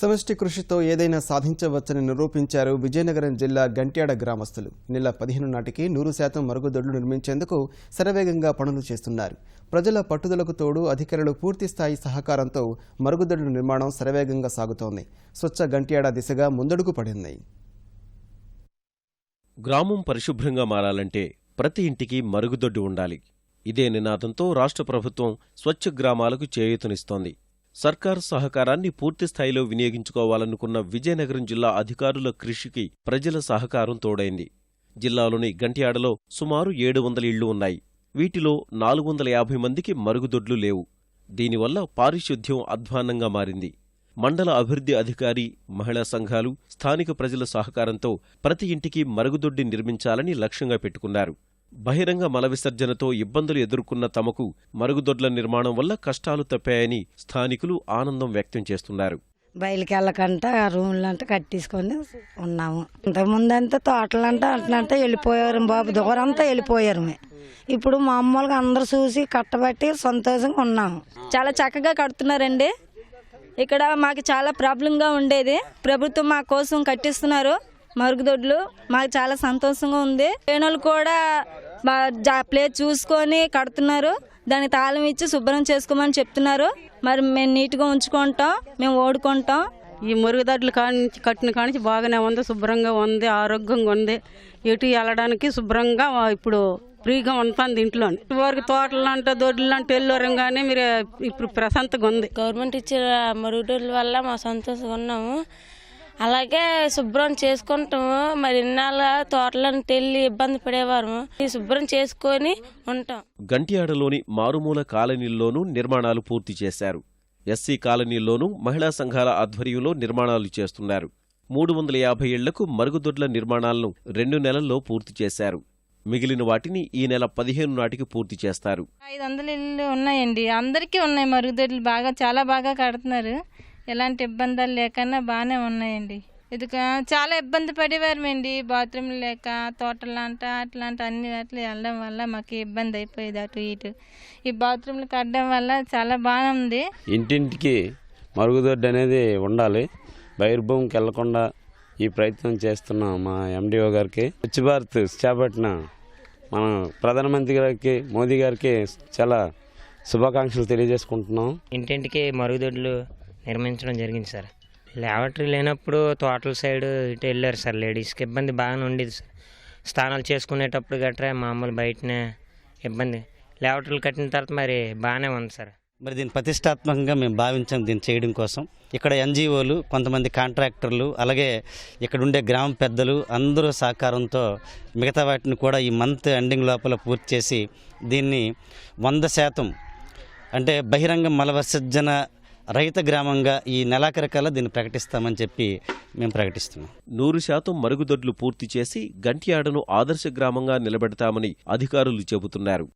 సమష్టి కృషితో ఏదైనా సాధించవచ్చని నిరూపించారు విజయనగరం జిల్లా గంట్యాడ గ్రామస్తులు. నెల పదిహేను నాటికి నూరు శాతం మరుగుదొడ్లు నిర్మించేందుకు శరవేగంగా పనులు చేస్తున్నారు. ప్రజల పట్టుదలకు తోడు అధికారులు పూర్తిస్థాయి సహకారంతో మరుగుదొడ్ల నిర్మాణం శరవేగంగా సాగుతోంది. స్వచ్ఛ గంట్యాడ దిశగా ముందడుగు పడింది. గ్రామం పరిశుభ్రంగా మారాలంటే ప్రతి ఇంటికి మరుగుదొడ్డు ఉండాలి. ఇదే నినాదంతో రాష్ట్ర ప్రభుత్వం స్వచ్ఛ గ్రామాలకు చేయూతనిస్తోంది. సర్కారు సహకారాన్ని పూర్తిస్థాయిలో వినియోగించుకోవాలనుకున్న విజయనగరం జిల్లా అధికారుల కృషికి ప్రజల సహకారం తోడైంది. జిల్లాలోని గంట్యాడలో సుమారు ఏడు వందల ఇళ్ళు ఉన్నాయి. వీటిలో నాలుగు వందల యాభై మందికి మరుగుదొడ్లు లేవు. దీనివల్ల పారిశుద్ధ్యం అధ్వాన్నంగా మారింది. మండల అభివృద్ధి అధికారి మహిళా సంఘాలు స్థానిక ప్రజల సహకారంతో ప్రతి ఇంటికి మరుగుదొడ్డి నిర్మించాలని లక్ష్యంగా పెట్టుకున్నారు. బహిరంగ మల విసర్జనతో ఇబ్బందులు ఎదుర్కొన్న తమకు మరుగుదొడ్ల నిర్మాణం వల్ల కష్టాలు తప్పాయని స్థానికులు ఆనందం వ్యక్తం చేస్తున్నారు. బయలుకి వెళ్ళకంట రూమ్లు అంటే కట్టేసుకొని ఉన్నాము. ఇంతకుముందు అంతా తోటలంటే అట్లంటే వెళ్ళిపోయారు బాబు దూరం అంతా వెళ్ళిపోయారు మే. ఇప్పుడు మామూలుగా అందరు చూసి కట్టబట్టి సంతోషంగా ఉన్నాము. చాలా చక్కగా కడుతున్నారండి. ఇక్కడ మాకు చాలా ప్రాబ్లంగా ఉండేది. ప్రభుత్వం మా కోసం కట్టిస్తున్నారు మరుగుదొడ్లు. మాకు చాలా సంతోషంగా ఉంది. లేనోళ్ళు కూడా మా జా- ప్లేస్ చూసుకొని కడుతున్నారు. దానికి తాళం ఇచ్చి శుభ్రం చేసుకోమని చెప్తున్నారు. మరి మేము నీట్గా ఉంచుకుంటాం మేము ఓడుకుంటాం. ఈ మురుగుదొడ్లు కానించి కట్టిన కానించి బాగానే ఉంది శుభ్రంగా ఉంది ఆరోగ్యంగా ఉంది. ఎటు వెళ్ళడానికి శుభ్రంగా ఇప్పుడు ఫ్రీగా ఉంటుంది ఇంట్లో వరకు తోటలు అంటే దొడ్లు అంటే వెళ్ళారు కానీ మీరు ఇప్పుడు ప్రశాంతంగా ఉంది. గవర్నమెంట్ ఇచ్చే మరుగుదొడ్ల వల్ల మా సంతోషంగా ఉన్నాము. అలాగే శుభ్రం చేసుకుంటాము మరి ఇన్నాళ్ళ తోటలను తెల్లి ఇబ్బంది పడేవారు. ఈ శుభ్రం చేసుకొని ఉంటాం. గంట్యాడలోని మారుమూల కాలనీల్లోనూ నిర్మాణాలు పూర్తి చేశారు. ఎస్సీ కాలనీల్లోనూ మహిళా సంఘాల ఆధ్వర్యంలో నిర్మాణాలు చేస్తున్నారు. మూడు వందల యాభై ఇళ్ళకు మరుగుదొడ్ల నిర్మాణాలను రెండు నెలల్లో పూర్తి చేశారు. మిగిలిన వాటిని ఈ నెల పదిహేను నాటికి పూర్తి చేస్తారు. ఐదు వందల ఇల్లు ఉన్నాయండి. అందరికీ ఉన్నాయి మరుగుదొడ్లు బాగా చాలా బాగా కడుతున్నారు. ఎలాంటి ఇబ్బందులు లేకుండా బాగానే ఉన్నాయండి. ఇది చాలా ఇబ్బంది పడేవారమండి. బాత్రూమ్ లేక తోటలంట అట్లాంటి అన్ని అట్లా వెళ్ళడం వల్ల మాకు ఇబ్బంది అయిపోయేది అటు ఇటు. ఈ బాత్రూమ్లు కట్టడం వల్ల చాలా బాగా ఉంది. ఇంటింటికి మరుగుదొడ్డి అనేది ఉండాలి. బహిర్భూమికి వెళ్ళకుండా ఈ ప్రయత్నం చేస్తున్నాం మా ఎండిఓ గారికి స్వచ్ఛ భారత్ చేపట్టిన మన ప్రధానమంత్రి గారికి మోదీ గారికి చాలా శుభాకాంక్షలు తెలియజేసుకుంటున్నాం. ఇంటింటికి మరుగుదొడ్లు నిర్మించడం జరిగింది సార్. లేవటరీ లేనప్పుడు తోటల సైడ్ ఇటు వెళ్ళారు సార్ లేడీస్కి. ఇబ్బంది బాగానే ఉండేది సార్. స్నానాలు చేసుకునేటప్పుడు గట్రా మామూలు బయటనే ఇబ్బంది. లేవటరీలు కట్టిన తర్వాత మరి బాగానే ఉంది సార్. మరి దీన్ని ప్రతిష్టాత్మకంగా మేము భావించాం దీన్ని చేయడం కోసం. ఇక్కడ ఎన్జిఓలు కొంతమంది కాంట్రాక్టర్లు అలాగే ఇక్కడ ఉండే గ్రామ పెద్దలు అందరూ సహకారంతో మిగతా వాటిని కూడా ఈ మంత్ ఎండింగ్ లోపల పూర్తి చేసి దీన్ని వంద శాతం అంటే బహిరంగ మల విసర్జన రహిత గ్రామంగా ఈ నెలాఖరికల్లా దీన్ని ప్రకటిస్తామని చెప్పి మేము ప్రకటిస్తున్నాం. నూరు శాతం మరుగుదొడ్లు పూర్తి చేసి గంట్యాడను ఆదర్శ గ్రామంగా నిలబెడతామని అధికారులు చెబుతున్నారు.